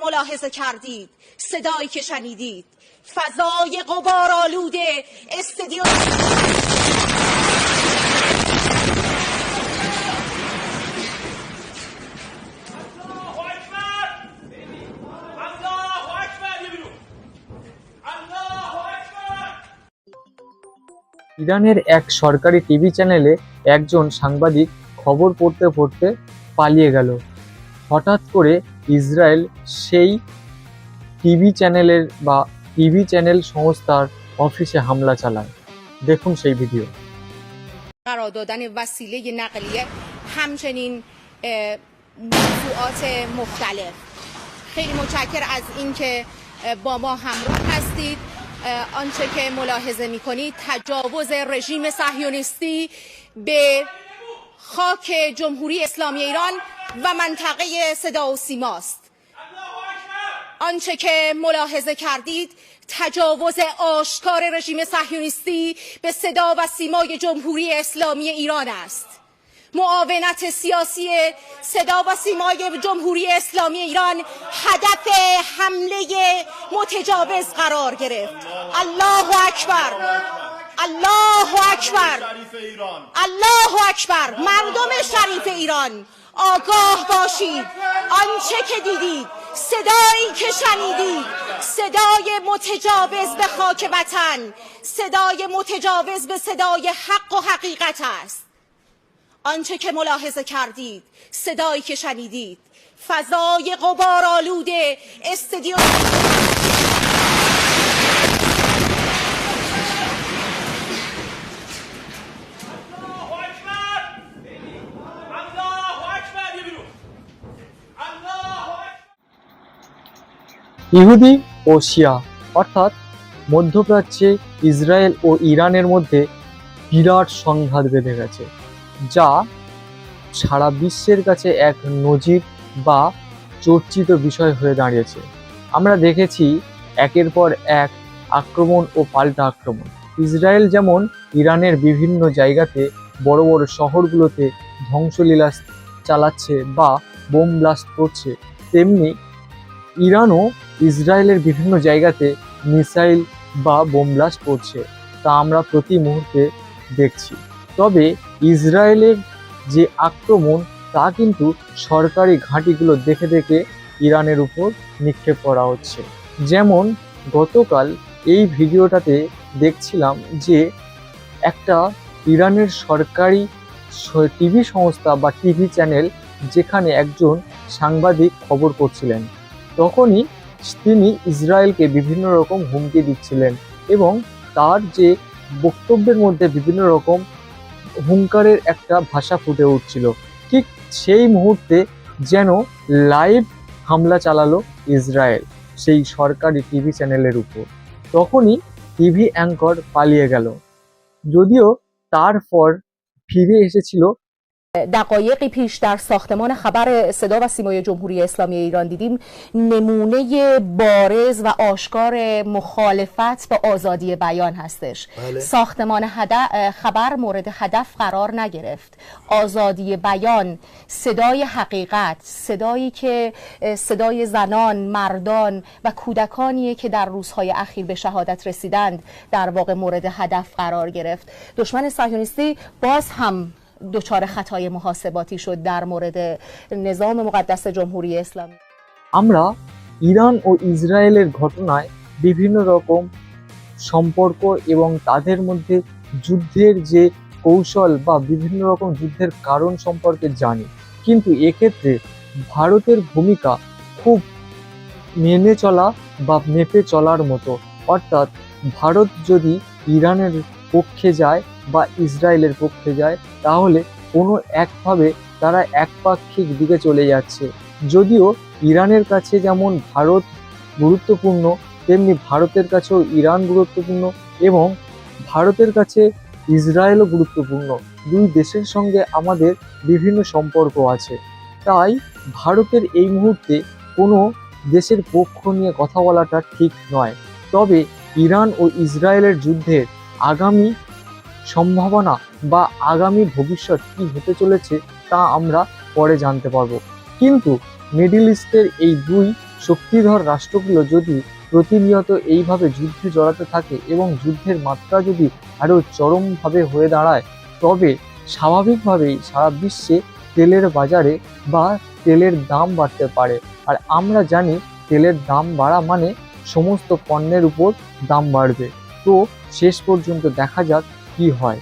ملاحظه کردید صدایی که شنیدید فضای غبارآلود استدیوم الله اکبر الله اکبر یه بیرون الله اکبر ইরানের এক সরকারি টিভি চ্যানেলে একজন সাংবাদিক খবর পড়তে পড়তে পালিয়ে গেল হঠাৎ করে ইসরায়েল সেই টিভি চ্যানেলের বা টিভি চ্যানেল সংস্থার অফিসে হামলা চালায় দেখুন সেই ভিডিও قرار دادن وسیله نقلیه همچنین اه، موضوعات مختلف خیلی متشکر از اینکه اه، با ما همراه هستید اه، آنچه که ملاحظه میکنید تجاوز رژیم صهیونیستی به خاک جمهوری اسلامی ایران و منطقه صدا و سیماست. آنچه که ملاحظه کردید تجاوز آشکار رژیم صهیونیستی به صدا و سیمای جمهوری اسلامی ایران است. معاونت سیاسی صدا و سیمای جمهوری اسلامی ایران هدف حمله متجاوز قرار گرفت. الله اکبر! الله اکبر! الله اکبر! مردم شریف ایران! آگاه باشید آنچه که دیدید صدایی که شنیدید صدای متجاوز به خاک وطن صدای متجاوز به صدای حق و حقیقت است. آنچه که ملاحظه کردید صدایی که شنیدید فضای غبارآلود استدیو ইহুদি ও শিয়া, অর্থাৎ মধ্যপ্রাচ্যে ইসরায়েল ও ইরানের মধ্যে বিরাট সংঘাত বেঁধে গেছে, যা সারা বিশ্বের কাছে এক নজির বা চর্চিত বিষয় হয়ে দাঁড়িয়েছে। আমরা দেখেছি একের পর এক আক্রমণ ও পাল্টা আক্রমণ। ইসরায়েল যেমন ইরানের বিভিন্ন জায়গাতে বড় বড় শহরগুলোতে ধ্বংসলীলা চালাচ্ছে বা বোম ব্লাস্ট করছে, তেমনি ইরানও ইসরায়েলের বিভিন্ন জায়গাতে মিসাইল বা বোম ব্লাস্ট করছে তা আমরা প্রতি মুহূর্তে দেখছি। তবে ইসরায়েলের যে আক্রমণ, তা কিন্তু সরকারি ঘাঁটিগুলো দেখে দেখে ইরানের উপর নিক্ষেপ করা হচ্ছে। যেমন, গতকাল এই ভিডিওটাতে দেখছিলাম যে একটা ইরানের সরকারি টিভি সংস্থা বা টিভি চ্যানেল যেখানে একজন সাংবাদিক খবর করছিলেন, তখনই তিনি ইসরায়েলকে বিভিন্ন রকম হুমকি দিচ্ছিলেন এবং তার যে বক্তব্যের মধ্যে বিভিন্ন রকম হুঙ্কারের একটা ভাষা ফুটে উঠছিল। ঠিক সেই মুহূর্তে যেন লাইভ হামলা চালালো ইসরায়েল, সেই সরকারি টিভি চ্যানেলের উপর। তখনই টিভি অ্যাঙ্কর পালিয়ে গেল। যদিও তারপর ফিরে এসেছিল دقایقی پیش در ساختمان خبر صدا و سیمای جمهوری اسلامی ایران دیدیم نمونه بارز و آشکار مخالفت با آزادی بیان هستش. ساختمان هدف خبر مورد هدف قرار نگرفت. آزادی بیان صدای حقیقت صدایی که صدای زنان مردان و کودکانیه که در روزهای اخیر به شهادت رسیدند در واقع مورد هدف قرار گرفت. دشمن صهیونیستی باز هم دچار خطای محاسباتی شد در مورد نظام مقدس جمهوری اسلامی আমরা ইরান ও ইসরায়েলের ঘটনায় বিভিন্ন রকম সম্পর্ক এবং তাদের মধ্যে যুদ্ধের যে কৌশল বা বিভিন্ন রকম যুদ্ধের কারণ সম্পর্কে জানি কিন্তু এক্ষেত্রে ভারতের ভূমিকা খুব মেনে চলা বা মেপে চলার মতো অর্থাৎ ভারত যদি ইরানের পক্ষে যায় বা ইসরায়েলের পক্ষে যায়, তাহলে কোনো একভাবে তারা একপাক্ষিক দিকে চলে যাচ্ছে। যদিও ইরানের কাছে যেমন ভারত গুরুত্বপূর্ণ, তেমনি ভারতের কাছেও ইরান গুরুত্বপূর্ণ এবং ভারতের কাছে ইসরায়েলও গুরুত্বপূর্ণ। দুই দেশের সঙ্গে আমাদের বিভিন্ন সম্পর্ক আছে। তাই ভারতের এই মুহূর্তে কোনো দেশের পক্ষ নিয়ে কথা বলাটা ঠিক নয়। তবে ইরান ও ইসরায়েলের যুদ্ধের আগামী সম্ভাবনা বা আগামী ভবিষ্যৎ কি হতে চলেছে তা আমরা পরে জানতে পারব। কিন্তু মিডিল ইস্টের এই দুই শক্তিধর রাষ্ট্রগুলো যদি প্রতিনিয়ত এইভাবে যুদ্ধে জড়াতে থাকে এবং যুদ্ধের মাত্রা যদি আরও চরমভাবে হয়ে দাঁড়ায়, তবে স্বাভাবিকভাবেই সারা বিশ্বে তেলের বাজারে বা তেলের দাম বাড়তে পারে। আর আমরা জানি তেলের দাম বাড়া মানে সমস্ত পণ্যের উপর দাম বাড়বে। তো শেষ পর্যন্ত দেখা যাক কি হয়।